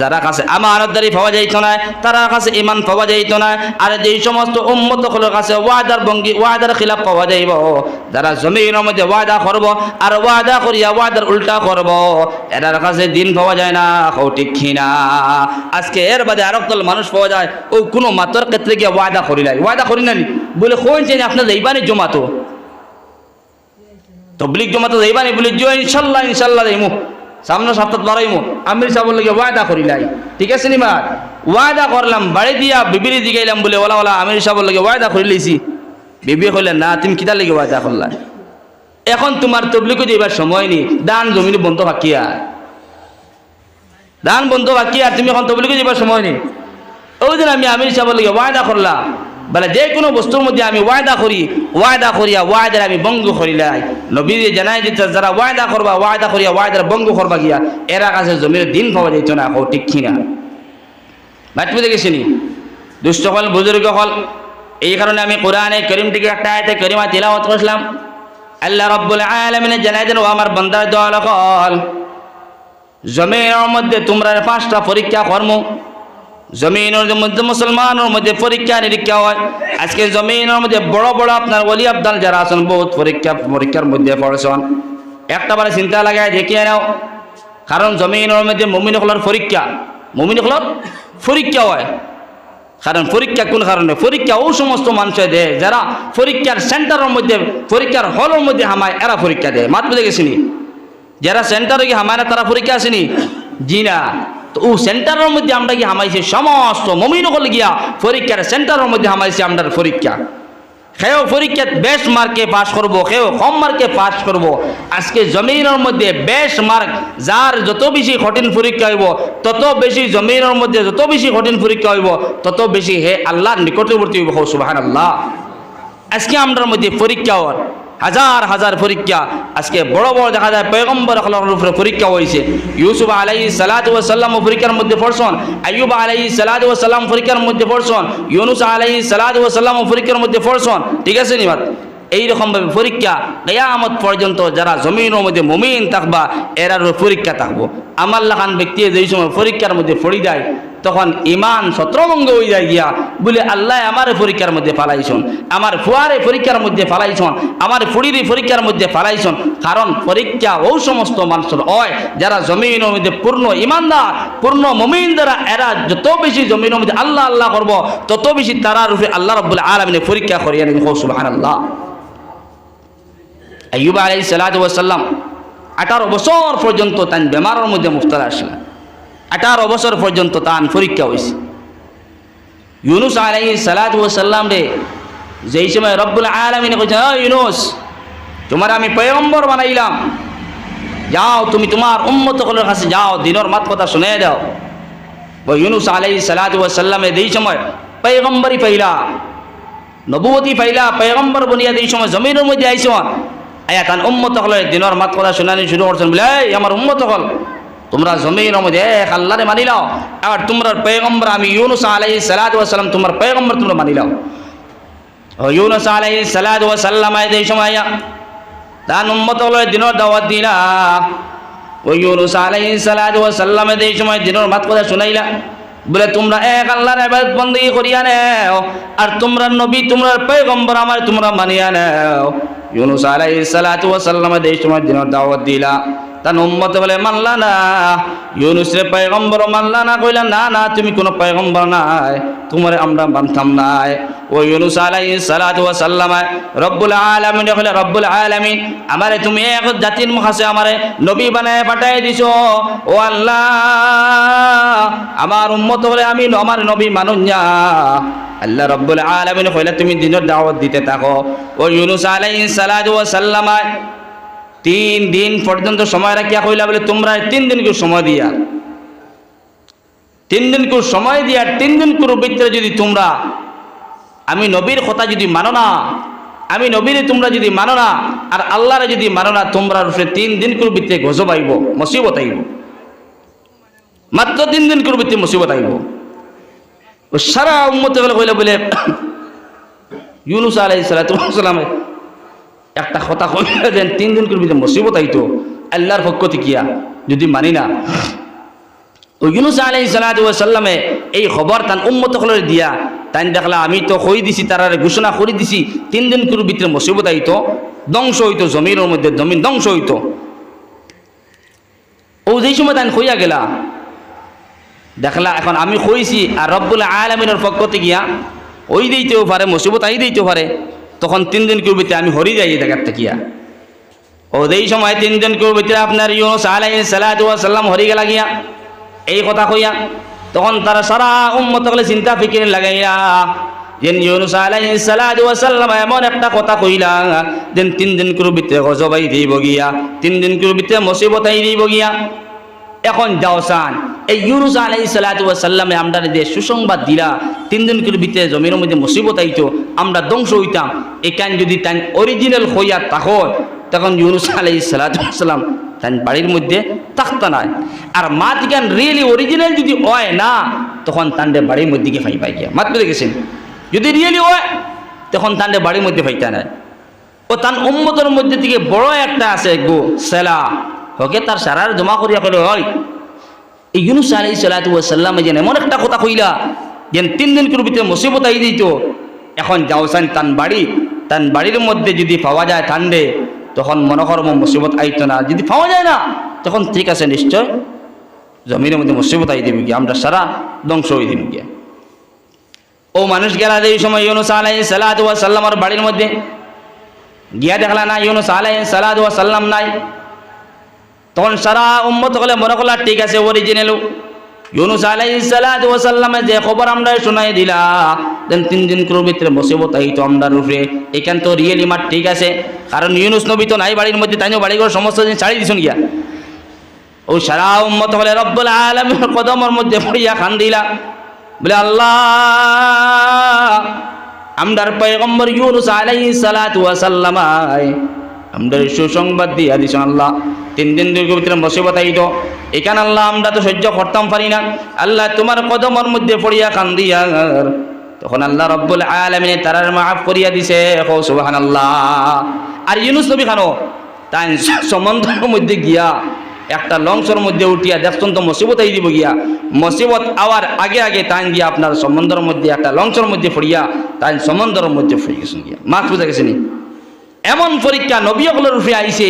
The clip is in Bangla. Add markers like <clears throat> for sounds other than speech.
যারা আর জমিনের মধ্যে ওয়াদা করব আর ওয়াদা করিয়া ওয়াদার উল্টা করব এটার কাছে দিন পাওয়া যায় না আজকে এর বাদে আরেকদল মানুষ পাওয়া যায়, ও কোনো মাতর ক্ষেত্রে গিয়ে ওয়াদা করি নাই। ওয়াদা করি না বলে চেন আপনার যাইবানি জমাতো। তবলিক জমাতো যাইবানি বলে জো ইনশাল্লাহ ইনশাল্লাহ যাইমু সামনে সপ্তাহ লড়াইমু। আমির সাহেবের লগে ওয়াদা করিলাই? ঠিক আছে নি মা ওয়াদা করলাম, বাড়ি দিয়া বিবিরি দিগাইলাম বলে, ওলা ওলা, আমির সাহেবের লগে ওয়াদা করি লইছি বিবি কইলে, না, তুমি কিতার লগে ওয়াদা করলা? এখন তোমার তবলিকও যাইবার সময় নেই। দান, জমিন, বন্ধ বাকিয়া দান, বন্ধ, বাকি আর, তুমি এখন তবলিকে যাবার সময় নেই? ওই দিন আমি আমির সাহেবের লগে ওয়াদা করলাম বলে, যে কোনো বস্তুর মধ্যে আমি ওয়াদা করি, ওয়াদা করিয়া ওয়াদার আমি বঙ্গ করিলাই নবী জানাই দিতে যারা ওয়াদা করবা, ওয়াদা করিয়া ওয়াদার বঙ্গ করবা গিয়া, এরা কাছে জমির দিন পাওয়া যাইত না ও ঠিক কিনা? বাটপি দেখেছিনি দুষ্ট হল, বুজুর্গ হল। এই কারণে আমি কোরআনে করিম থেকে একটা আয়তে করিমা তিলাওয়াত করছিলাম। আল্লাহ রব্বুল আলামিনে জানাই দেন ও আমার বান্দার দল হল। জমিনের মধ্যে তোমরা পাঁচটা পরীক্ষা কর্ম জমিনের মধ্যে মুসলমানের মধ্যে পরীক্ষা নিরীক্ষা হয়, আজকে জমিনের মধ্যে বড় বড় আপনার অলি আবদাল যারা আছেন, বহুত পরীক্ষা, পরীক্ষার মধ্যে পড়েছেন। একটা বারে চিন্তা লাগায় দেখিয়ে নাও, কারণ জমিনের মধ্যে মমিন হলার পরীক্ষা, মমিন হলার পরীক্ষা হয়। কারণ পরীক্ষা কোন কারণে? পরীক্ষা ও সমস্ত মানুষে দেয় যারা পরীক্ষার সেন্টারের মধ্যে, পরীক্ষার হলের মধ্যে হামায়, এরা পরীক্ষা দেয়। মাত বুঝে যারা সেন্টারে গিয়ে হামায় না, তারা পরীক্ষা আসেনি? জি না। তো ও সেন্টারের মধ্যে আমরা গিয়ে হামাইছি, সমস্ত মমিন হলে গিয়া পরীক্ষার সেন্টারের মধ্যে হামাইছি আমরা পরীক্ষা। সেও পরীক্ষাত বেশ মার্কে পাস করব সেও কম মার্কে পাস করব। আজকে জমিনের মধ্যে বেশ মার্ক, যার যত বেশি কঠিন পরীক্ষা হইব, তত বেশি জমিনের মধ্যে যত বেশি কঠিন পরীক্ষা হইব, তত বেশি হে আল্লাহর নিকটবর্তী হইব সুবাহান আল্লাহ আজকে আমরার মধ্যে পরীক্ষা হওয়ার। হাজার হাজার পরীক্ষা। আজকে বড় বড় দেখা যায় পয়গম্বর উপরে পরীক্ষা হয়েছে। ইউসুফ আলাই সালাদ ও সাল্লাম পরীক্ষার মধ্যে পড়ছন, আইয়ুব আলাই সালাদ ও সাল্লাম পরীক্ষার মধ্যে পড়ছন, ইউনুস আলাই সালাদ ও সাল্লাম পরীক্ষার মধ্যে পড়ছন। ঠিক আছে নিবাদ এইরকমভাবে পরীক্ষা কেয়ামত পর্যন্ত যারা জমিনের মধ্যে মমিন থাকবা এরার পরীক্ষা থাকব। আমার লাখান ব্যক্তি যেই সময় পরীক্ষার মধ্যে পড়ি দেয় তখন ইমান সত্রভঙ্গ হয়ে যায় গিয়া বলে, আল্লাহ আমার পরীক্ষার মধ্যে ফালাইছন, আমার ফুয়ারে পরীক্ষার মধ্যে ফালাইছন, আমার ফুড়ির পরীক্ষার মধ্যে ফালাইছন। কারণ পরীক্ষা ও সমস্ত মানুষের হয়, যারা জমিনের মধ্যে পূর্ণ ইমানদার পূর্ণ মমিন দ্বারা এরা যত বেশি জমিনের মধ্যে আল্লাহ আল্লাহ করব, তত বেশি তারা রূপে আল্লাহ রব্বুল আলমিনে পরীক্ষা করিয়া নেন। সুবাহ আল্লাহ আইয়ুব আলাই সাল্লাম আঠারো বছর পর্যন্ত তান বেমারের মধ্যে মুফতারা আসলেন। আঠারো বছর পর্যন্ত তান পরীক্ষা হয়েছে। ইউনুস আলাই সাল্লাম রে, যেই সময় রব্বুল আলমিনে কইছেন "ও ইউনুস, তোমার আমি পয়গম্বর বানাইলাম। যাও, তুমি তোমার উম্মত সকলের কাছে যাও, দিনের মাত কথা শুনে দাও ও ইউনুস আলাই সাল্লামে এই সময় পয়গম্বরই পাইলা নবুবতী পাইলা, পয়গম্বর বনিয়া এই সময় জমিনের মধ্যে আইসন আয়া তান উম্মত হলে দিনের মাত কথা শুনানি শুরু করছেন, বলে আমার উম্মত হল তোমরা জমিনের মধ্যে এক মানি লাও। আর তোমরা পয়গম্বর, আমি ইউনুস আলাই সালাম তোমার পয়গম্বর তোমরা মানি ও ইউনুস আলাই সালাম এই সময় তান উম্মত দিনের দাওয়াত দিলা। ও ইউনুস আলাই সালাম এই সময় দিনের মাত কথা শুনাইলা। বলে, তোমরা এক আল্লাহর ইবাদত বন্দী করিয়া নেও, আর তোমরা নবী, তোমরা পয়গম্বর আমার তোমরা মানিয়া নেও। ইউনুস ওয়াস সালাম এই সময় দিনের দাওয়াত দিলা। তার উম্মত বলে মানলা না ইউনুস রে পয়গম্বর মানলা না কইলা, না না, তুমি কোনো পয়গম্বর নাই, তোমার আমরা মানতাম নাই। ও ইউনুস আলাইহিস সালাতু ওয়াস সালাম রব্বুল আলামিন কইলা, রব্বুল আলামিন, আমারে তুমি এক জাতির মুখাসে আমারে নবী বানায় পাঠাই দিছো। ও আল্লাহ, আমার উম্মত বলে, আমি আমার নবী মানুন না। আল্লাহ রব্বুল আলামিন কইলা, তুমি দিনের দাওয়াত দিতে থাকো। ও ইউনুস আলাইহিস সালাতু ওয়াস সালাম তিন দিন পর্যন্ত সময় রাখিয়া কইলা বলে তোমরা তিন দিন করে সময় দিয়া। তিন দিন করে সময় দিয়া, তিন দিন করে ভিতরে যদি তোমরা, আমি নবীর কথা যদি মানো না, আমি নবীরে তোমরা যদি মানো না, আর আল্লাহরে যদি মানো না, তোমরা রূপে তিন দিন করে ভিতরে গজব আইব, মুসিবত আইব। মাত্র তিন দিন করে ভিতরে মুসিবত আইব। সারা উম্মতে হলে কইলে বলে, <clears throat> ইউনুস আলাই সালাতামের একটা কথা কইলা দেন, তিন দিন করবি যে মুসিবত আইতো। আল্লাহর পক্ষ থেকে যদি মানি না। ইউনুস আলাই সালাতামে এই খবর তান উম্মত হলের দিয়া তাই দেখলা আমি তো কই দিছি তারারে ঘোষণা করে দিছি, তিন দিন করে ভিতরে মুসিবত আইতো, ধ্বংস হইতো জমিনের মধ্যে, জমিন ধ্বংস হইতো। ও যেই সময় তাই কইয়া গেলা, দেখলা এখন আমি কইছি, আর রব্বুল আলমিনের পক্ষ গিয়া ওই দিতেও পারে, মুসিবত আই দিতেও পারে। তখন তিন দিন করবিতে আমি হরি যাই এই জায়গার থাকিয়া ও এই সময় তিন দিন করবিতে আপনার ইউনুস আলাই সাল্লাম হরি গেলা গিয়া, এই কথা কইয়া, তখন তারা সারা উম্মত চিন্তা ফিকির লাগাইয়া, যেন ইউনুস আলাই সাল্লাম এমন একটা কথা কইলা, যেন তিন দিন করবিতে গজবাই দিব গিয়া, তিন দিন করবিতে মুসিবত দিব গিয়া। এখন যাও সান এই ইউনুস আলাই সাল্লামে আমরা যে সুসংবাদ দিলা, তিন দিন করে ভিতরে জমির মধ্যে মুসিবত আইতো, আমরা ধ্বংস হইতাম। এখান যদি তাই অরিজিনাল হইয়া তখন তখন ইউনুস আলাই সাল্লাম তাই বাড়ির মধ্যে থাকতো না। আর মা তিকান রিয়েলি অরিজিনাল যদি হয় না, তখন তান্ডে বাড়ির মধ্যে গিয়ে ফাই পাই গিয়া। মাত্র দেখেছেন? যদি রিয়েলি হয়, তখন তান্ডে বাড়ির মধ্যে ফাইতা নাই। ও তার উম্মতের মধ্যে থেকে বড় একটা আছে গো, সেলা। হকে তার সারার জমা করিয়া করে হয় এই আলাই সাল্লাম যেন এমন একটা কথা কইলা, যেন তিন দিন ভিতরে মুসিবত আই দিত এখন যাওসান তান বাড়ি, তান বাড়ির মধ্যে যদি পাওয়া যায় ঠান্ডে, তখন মনে করম মুসিবত আইত না। যদি পাওয়া যায় না, তখন ঠিক আছে নিশ্চয়, জমিনের মধ্যে মুসিবত আই দেবে গিয়ে, আমরা সারা ধ্বংস হয়ে দিন গিয়া। ও মানুষ গেলা এই সময় ইউনুস আলাই সালাত সাল্লামার বাড়ির মধ্যে, গিয়া দেখলা না ইউনুস আলাই সাল্লাম নাই। তখন সারা উম্মত হলে মনে করলা ঠিক আছে অরিজিনাল ইউনুস আলাইসাল্লামে যে খবর আমরা শোনাই দিলা দেন তিন দিন করে ভিতরে মুসিবত এই তো আমরা রূপে এখান তো রিয়েলি মার ঠিক আছে। কারণ ইউনুস নবী তো নাই বাড়ির মধ্যে তাইও বাড়ি ঘর সমস্ত দিন ছাড়ি দিছুন গিয়া। ও সারা উম্মত হলে রব্বুল আলমের কদমের মধ্যে পড়িয়া খান দিলা। বলে, আল্লাহ, আমরার পয়গম্বর ইউনুস আলাইহিস সালাতু ওয়া সাল্লামায় আমরা সুসংবাদ দিয়া দিছেন আল্লাহ। তিন দিন দুই ভিতরে মুসিবত আইত। এখানে আল্লাহ আমরা তো সহ্য করতাম, পারি না। আল্লাহ তোমার কদমের মধ্যে পড়িয়া কান দিয়া তখন আল্লাহ রব্বুল আলমিনে তারার মাফ করিয়া দিছে। আল্লাহ আর ইউনুস নবী খানো, তাই সমন্বয়ের মধ্যে গিয়া, একটা লংসর মধ্যে উঠিয়া দেখছেন তো মুসিবত আই দিব গিয়া। মুসিবত আওয়ার আগে আগে তাই গিয়া আপনার সমুদ্রের মধ্যে, একটা লংসর মধ্যে পড়িয়া, তাই সমুদ্রের মধ্যে পড়ে গেছেন গিয়া। মাছ বুঝা গেছেনি? এমন পরীক্ষা নবীসকলের উঠে আইছে